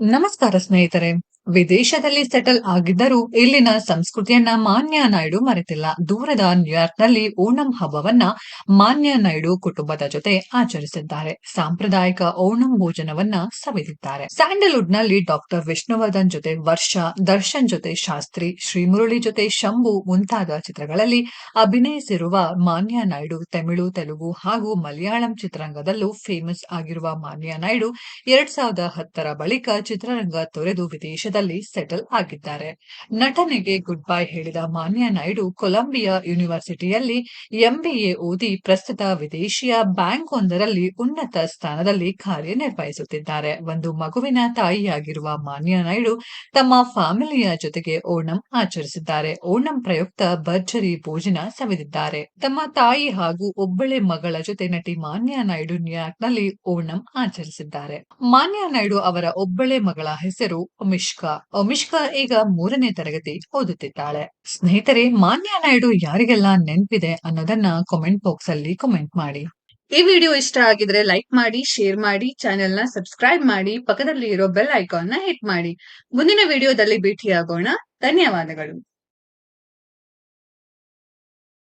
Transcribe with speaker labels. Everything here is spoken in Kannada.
Speaker 1: ನಮಸ್ಕಾರ ಸ್ನೇಹಿತರೆ ವಿದೇಶದಲ್ಲಿ ಸೆಟಲ್ ಆಗಿದ್ದರೂ ಇಲ್ಲಿನ ಸಂಸ್ಕೃತಿಯನ್ನ ಮಾನ್ಯ ನಾಯ್ಡು ಮರೆತಿಲ್ಲ. ದೂರದ ನ್ಯೂಯಾರ್ಕ್ನಲ್ಲಿ ಓಣಂ ಹಬ್ಬವನ್ನ ಮಾನ್ಯ ನಾಯ್ಡು ಕುಟುಂಬದ ಜೊತೆ ಆಚರಿಸಿದ್ದಾರೆ. ಸಾಂಪ್ರದಾಯಿಕ ಓಣಂ ಭೋಜನವನ್ನ ಸವಿದಿದ್ದಾರೆ. ಸ್ಯಾಂಡಲ್ವುಡ್ನಲ್ಲಿ ಡಾಕ್ಟರ್ ವಿಷ್ಣುವರ್ಧನ್ ಜೊತೆ ವರ್ಷ, ದರ್ಶನ್ ಜೊತೆ ಶಾಸ್ತ್ರಿ, ಶ್ರೀಮುರಳಿ ಜೊತೆ ಶಂಭು ಮುಂತಾದ ಚಿತ್ರಗಳಲ್ಲಿ ಅಭಿನಯಿಸಿರುವ ಮಾನ್ಯ ನಾಯ್ಡು ತಮಿಳು, ತೆಲುಗು ಹಾಗೂ ಮಲಯಾಳಂ ಚಿತ್ರರಂಗದಲ್ಲೂ ಫೇಮಸ್ ಆಗಿರುವ ಮಾನ್ಯ ನಾಯ್ಡು ಎರಡ್ ಸಾವಿರದ ಹತ್ತರ ಬಳಿಕ ಚಿತ್ರರಂಗ ತೊರೆದು ವಿದೇಶದಲ್ಲಿ ಸೆಟಲ್ ಆಗಿದ್ದಾರೆ. ನಟನೆಗೆ ಗುಡ್ ಬೈ ಹೇಳಿದ ಮಾನ್ಯ ನಾಯ್ಡು ಕೊಲಂಬಿಯಾ ಯೂನಿವರ್ಸಿಟಿಯಲ್ಲಿ ಎಂಬಿಎ ಓದಿ ಪ್ರಸ್ತುತ ವಿದೇಶಿಯ ಬ್ಯಾಂಕ್ ಒಂದರಲ್ಲಿ ಉನ್ನತ ಸ್ಥಾನದಲ್ಲಿ ಕಾರ್ಯನಿರ್ವಹಿಸುತ್ತಿದ್ದಾರೆ. ಒಂದು ಮಗುವಿನ ತಾಯಿಯಾಗಿರುವ ಮಾನ್ಯ ನಾಯ್ಡು ತಮ್ಮ ಫ್ಯಾಮಿಲಿಯ ಜೊತೆಗೆ ಓಣಂ ಆಚರಿಸಿದ್ದಾರೆ. ಓಣಂ ಪ್ರಯುಕ್ತ ಭರ್ಜರಿ ಭೋಜನ ಸವಿದಿದ್ದಾರೆ. ತಮ್ಮ ತಾಯಿ ಹಾಗೂ ಒಬ್ಬಳೆ ಮಗಳ ಜೊತೆ ನಟಿ ಮಾನ್ಯ ನಾಯ್ಡು ನ್ಯೂಯಾರ್ಕ್ನಲ್ಲಿ ಓಣಂ ಆಚರಿಸಿದ್ದಾರೆ. ಮಾನ್ಯ ನಾಯ್ಡು ಅವರ ಒಬ್ಬಳೆ ಮಗಳ ಹೆಸರು ಅಮಿಷ್ಕಾ ಅಮಿಷ್ಕಾ ಈಗ ಮೂರನೇ ತರಗತಿ ಓದುತ್ತಿದ್ದಾಳೆ. ಸ್ನೇಹಿತರೆ, ಮಾನ್ಯ ನಾಯ್ಡು ಯಾರಿಗೆಲ್ಲ ನೆನಪಿದೆ ಅನ್ನೋದನ್ನ ಕಾಮೆಂಟ್ ಬಾಕ್ಸ್ ಅಲ್ಲಿ ಕಾಮೆಂಟ್ ಮಾಡಿ. ಈ ವಿಡಿಯೋ ಇಷ್ಟ ಆಗಿದ್ರೆ ಲೈಕ್ ಮಾಡಿ ಶೇರ್ ಮಾಡಿ ಚಾನೆಲ್ನ ಸಬ್ಸ್ಕ್ರೈಬ್ ಮಾಡಿ ಪಕ್ಕದಲ್ಲಿ ಇರೋ ಬೆಲ್ ಐಕಾನ್ನ ಹಿಟ್ ಮಾಡಿ. ಮುಂದಿನ ವಿಡಿಯೋದಲ್ಲಿ ಭೇಟಿಯಾಗೋಣ. ಧನ್ಯವಾದಗಳು.